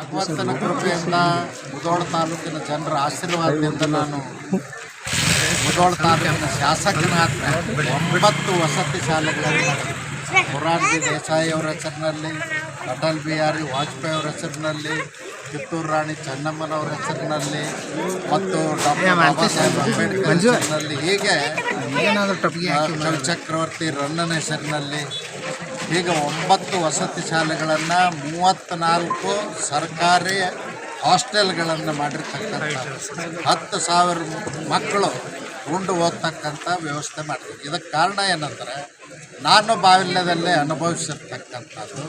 ಭಗವಂತನ ಕೃಪೆಯಿಂದ ಮುಧೋಳ ತಾಲೂಕಿನ ಜನರ ಆಶೀರ್ವಾದದಿಂದ ನಾನು ಮುಧೋಳ ತಾಲೂಕಿನ ಶಾಸಕನಾದ ಒಂಬತ್ತು ವಸತಿ ಶಾಲೆಗಳನ್ನು ಮೊರಾರ್ಜಿ ದೇಸಾಯಿ ಅವರ ಹೆಸರಿನಲ್ಲಿ ಅಟಲ್ ಬಿಹಾರಿ ವಾಜಪೇಯಿ ಅವರ ಹೆಸರಿನಲ್ಲಿ ಕಿತ್ತೂರು ರಾಣಿ ಚೆನ್ನಮ್ಮನವರ ಹೆಸರಿನಲ್ಲಿ ಮತ್ತು ಡಾಕ್ಟರ್ ಬಾಬಾ ಸಾಹೇಬ್ ಅಂಬೇಡ್ಕರ್ ಹೆಸರಿನಲ್ಲಿ ಹೀಗೆ ಚಕ್ರವರ್ತಿ ರನ್ನನ ಹೆಸರಿನಲ್ಲಿ ಹೀಗೆ ಒಂಬತ್ತು ವಸತಿ ಶಾಲೆಗಳನ್ನು ಮೂವತ್ತ್ನಾಲ್ಕು ಸರ್ಕಾರಿ ಹಾಸ್ಟೆಲ್ಗಳನ್ನು ಮಾಡಿರ್ತಕ್ಕಂಥ ಹತ್ತು ಸಾವಿರ ಮಕ್ಕಳು ಉಂಡು ಓದ್ತಕ್ಕಂಥ ವ್ಯವಸ್ಥೆ ಮಾಡ್ತೀವಿ ಇದಕ್ಕೆ ಕಾರಣ ಏನಂದರೆ, ನಾನು ಬಾಲ್ಯದಲ್ಲೇ ಅನುಭವಿಸಿರ್ತಕ್ಕಂಥದ್ದು,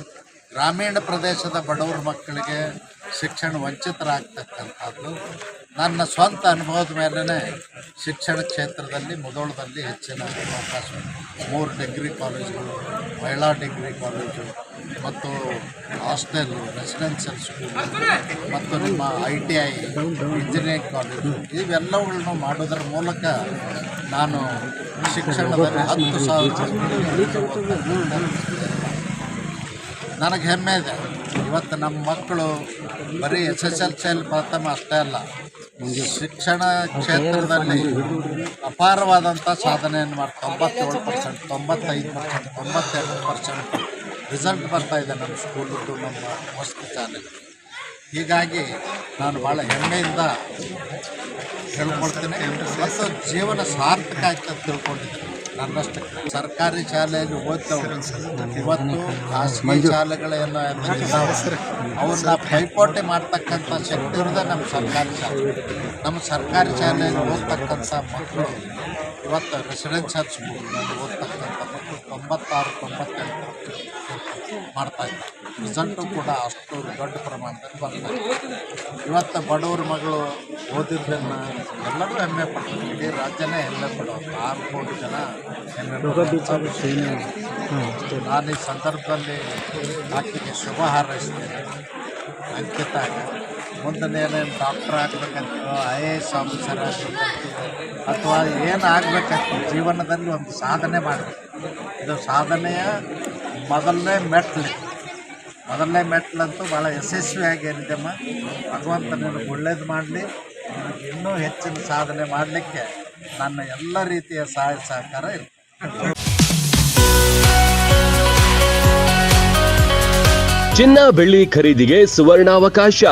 ಗ್ರಾಮೀಣ ಪ್ರದೇಶದ ಬಡವರ ಮಕ್ಕಳಿಗೆ ಶಿಕ್ಷಣ ವಂಚಿತರಾಗ್ತಕ್ಕಂಥದ್ದು, ನನ್ನ ಸ್ವಂತ ಅನುಭವದ ಮೇಲೇ ಶಿಕ್ಷಣ ಕ್ಷೇತ್ರದಲ್ಲಿ, ಮುದೋಳದಲ್ಲಿ ಹೆಚ್ಚಿನ ಅವಕಾಶ ಮೂರು ಡಿಗ್ರಿ ಕಾಲೇಜುಗಳು ಮಹಿಳಾ ಡಿಗ್ರಿ ಕಾಲೇಜು ಮತ್ತು ಹಾಸ್ಟೆಲ್, ರೆಸಿಡೆನ್ಷಿಯಲ್ ಸ್ಕೂಲ್ ಮತ್ತು ನಿಮ್ಮ I T I, engineering college ಇವೆಲ್ಲವುಗಳನ್ನು ಮಾಡೋದರ ಮೂಲಕ ನಾನು ಶಿಕ್ಷಣದಲ್ಲಿ ಹತ್ತು ಸಾವಿರ ನನಗೆ ಹೆಮ್ಮೆ ಇದೆ. ಇವತ್ತು ನಮ್ಮ ಮಕ್ಕಳು ಬರೀ ಎಸ್ ಎಸ್ ಎಲ್ ಸಿಯಲ್ಲಿ ಪ್ರಥಮ ಅಷ್ಟೇ ಅಲ್ಲ. ಶಿಕ್ಷಣ ಕ್ಷೇತ್ರದಲ್ಲಿ ಅಪಾರವಾದಂಥ ಸಾಧನೆಯನ್ನು ಮಾಡಿ ತೊಂಬತ್ತೇಳು ಪರ್ಸೆಂಟ್ ತೊಂಬತ್ತೈದು ಪರ್ಸೆಂಟ್ ತೊಂಬತ್ತೆರಡು ಪರ್ಸೆಂಟ್ ರಿಸಲ್ಟ್ ಬರ್ತಾ ಇದೆ ನಮ್ಮ ಸ್ಕೂಲದ್ದು ನಮ್ಮ ವಸ್ತು ಚಾನೆಲ್ ಹೀಗಾಗಿ ನಾನು ಭಾಳ ಹೆಮ್ಮೆಯಿಂದ ಹೇಳ್ಕೊಳ್ತೇನೆ. ಮತ್ತು ಜೀವನ ಸಾರ್ಥಕ ಆಯ್ತು ಅಂತ ತಿಳ್ಕೊಂಡಿದ್ದೀನಿ. ನನ್ನಷ್ಟು ಸರ್ಕಾರಿ ಶಾಲೆಯಲ್ಲಿ ಓದ್ತವ್ರು. ಇವತ್ತು ಖಾಸಗಿ ಶಾಲೆಗಳೆಲ್ಲ ಅವ್ರನ್ನ ಪೈಪೋಟಿ ಮಾಡ್ತಕ್ಕಂಥ ಶಕ್ತಿ ಇರೋದೇ ನಮ್ಮ ಸರ್ಕಾರಿ ಶಾಲೆ. ನಮ್ಮ ಸರ್ಕಾರಿ ಶಾಲೆಯಲ್ಲಿ ಓದ್ತಕ್ಕಂಥ ಮಕ್ಕಳು ಇವತ್ತು ರೆಸಿಡೆನ್ಷಿಯಲ್ ಸ್ಕೂಲ್ನಲ್ಲಿ ಓದ್ತಕ್ಕಂಥ ಮಕ್ಕಳು ತೊಂಬತ್ತಾರು ತೊಂಬತ್ತೆಂಟು ಮಾಡ್ತಾ ಇದ್ದಾರೆ. ರಿಸಲ್ಟು ಕೂಡ ಅಷ್ಟು ದೊಡ್ಡ ಪ್ರಮಾಣದಲ್ಲಿ ಬರ್ತಾ ಇದೆ ಇವತ್ತು ಬಡವ್ರ ಮಗಳು ಓದಿದ್ದನ್ನು ಎಲ್ಲರೂ ಹೆಮ್ಮೆ ಪಡ್ತಾರೆ. ಇಡೀ ರಾಜ್ಯನೇ ಹೆಮ್ಮೆ ಪಡೋದು ಆರು ಕೋಟಿ ಜನ. ನಾನು ಈ ಸಂದರ್ಭದಲ್ಲಿ ಆಕೆಗೆ ಶುಭ ಹಾರೈಸ್ತೇನೆ. ಅಂಕಿತ ಮುಂದೆ ಏನೇನು ಡಾಕ್ಟರ್ ಆಗ್ಬೇಕಂತ ಐ ಎ ಎಸ್ ಆಫೀಸರ್ ಆಗಬೇಕಂತ ಅಥವಾ ಏನು ಆಗಬೇಕಂತ ಜೀವನದಲ್ಲಿ ಒಂದು ಸಾಧನೆ ಮಾಡಬೇಕು ಇದು ಸಾಧನೆಯ ಮೊದಲನೇ ಮೆಟ್ಲು. ಮೊದಲನೇ ಮೆಟ್ಲಂತೂ ಭಾಳ ಯಶಸ್ವಿಯಾಗಿ ಏನಿದೆಮ್ಮ? ಭಗವಂತ ಒಳ್ಳೇದು ಮಾಡಲಿ, ಇನ್ನೂ ಹೆಚ್ಚಿನ ಸಾಧನೆ ಮಾಡಲಿಕ್ಕೆ ನನ್ನ ಎಲ್ಲ ರೀತಿಯ ಸಹಾಯ ಸಹಕಾರ ಇರುತ್ತೆ. ಚಿನ್ನ ಬೆಳ್ಳಿ ಖರೀದಿಗೆ ಸುವರ್ಣಾವಕಾಶ.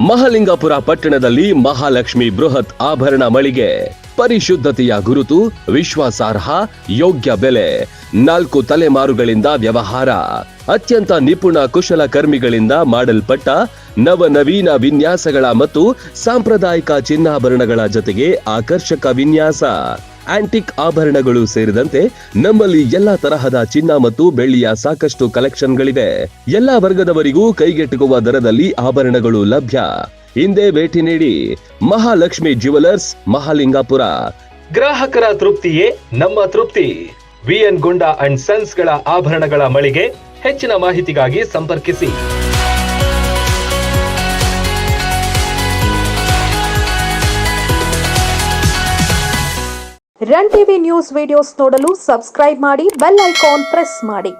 ಮಹಾಲಿಂಗಪುರ ಪಟ್ಟಣದಲ್ಲಿ ಮಹಾಲಕ್ಷ್ಮಿ ಬೃಹತ್ ಆಭರಣ ಮಳಿಗೆ. ಪರಿಶುದ್ಧತೆಯ ಗುರುತು, ವಿಶ್ವಾಸಾರ್ಹ, ಯೋಗ್ಯ ಬೆಲೆ, ನಾಲ್ಕು ತಲೆಮಾರುಗಳಿಂದ ವ್ಯವಹಾರ, ಅತ್ಯಂತ ನಿಪುಣ ಕುಶಲಕರ್ಮಿಗಳಿಂದ ಮಾಡಲ್ಪಟ್ಟ ನವನವೀನ ವಿನ್ಯಾಸಗಳ ಮತ್ತು ಸಾಂಪ್ರದಾಯಿಕ ಚಿನ್ನಾಭರಣಗಳ ಜೊತೆಗೆ ಆಕರ್ಷಕ ವಿನ್ಯಾಸ. ಆಂಟಿಕ್ ಆಭರಣಗಳು ಸೇರಿದಂತೆ ನಮ್ಮಲ್ಲಿ ಎಲ್ಲಾ ತರಹದ ಚಿನ್ನ ಮತ್ತು ಬೆಳ್ಳಿಯ ಸಾಕಷ್ಟು ಕಲೆಕ್ಷನ್ಗಳಿವೆ. ಎಲ್ಲಾ ವರ್ಗದವರಿಗೂ ಕೈಗೆಟುಕುವ ದರದಲ್ಲಿ ಆಭರಣಗಳು ಲಭ್ಯ. ಹಿಂದೆ ಭೇಟಿ ನೀಡಿ ಮಹಾಲಕ್ಷ್ಮಿ ಜ್ಯುವೆಲರ್ಸ್ ಮಹಾಲಿಂಗಾಪುರ. ಗ್ರಾಹಕರ ತೃಪ್ತಿಯೇ ನಮ್ಮ ತೃಪ್ತಿ. ವಿಎನ್ ಗುಂಡಾ ಅಂಡ್ ಸನ್ಸ್ಗಳ ಆಭರಣಗಳ ಮಳಿಗೆ ಹೆಚ್ಚಿನ ಮಾಹಿತಿಗಾಗಿ ಸಂಪರ್ಕಿಸಿ. ರನ್ ಟಿವಿ ನ್ಯೂಸ್ ವಿಡಿಯೋಸ್ ನೋಡಲು ಸಬ್ಸ್ಕ್ರೈಬ್ ಮಾಡಿ ಬೆಲ್ ಐಕಾನ್ ಪ್ರೆಸ್ ಮಾಡಿ.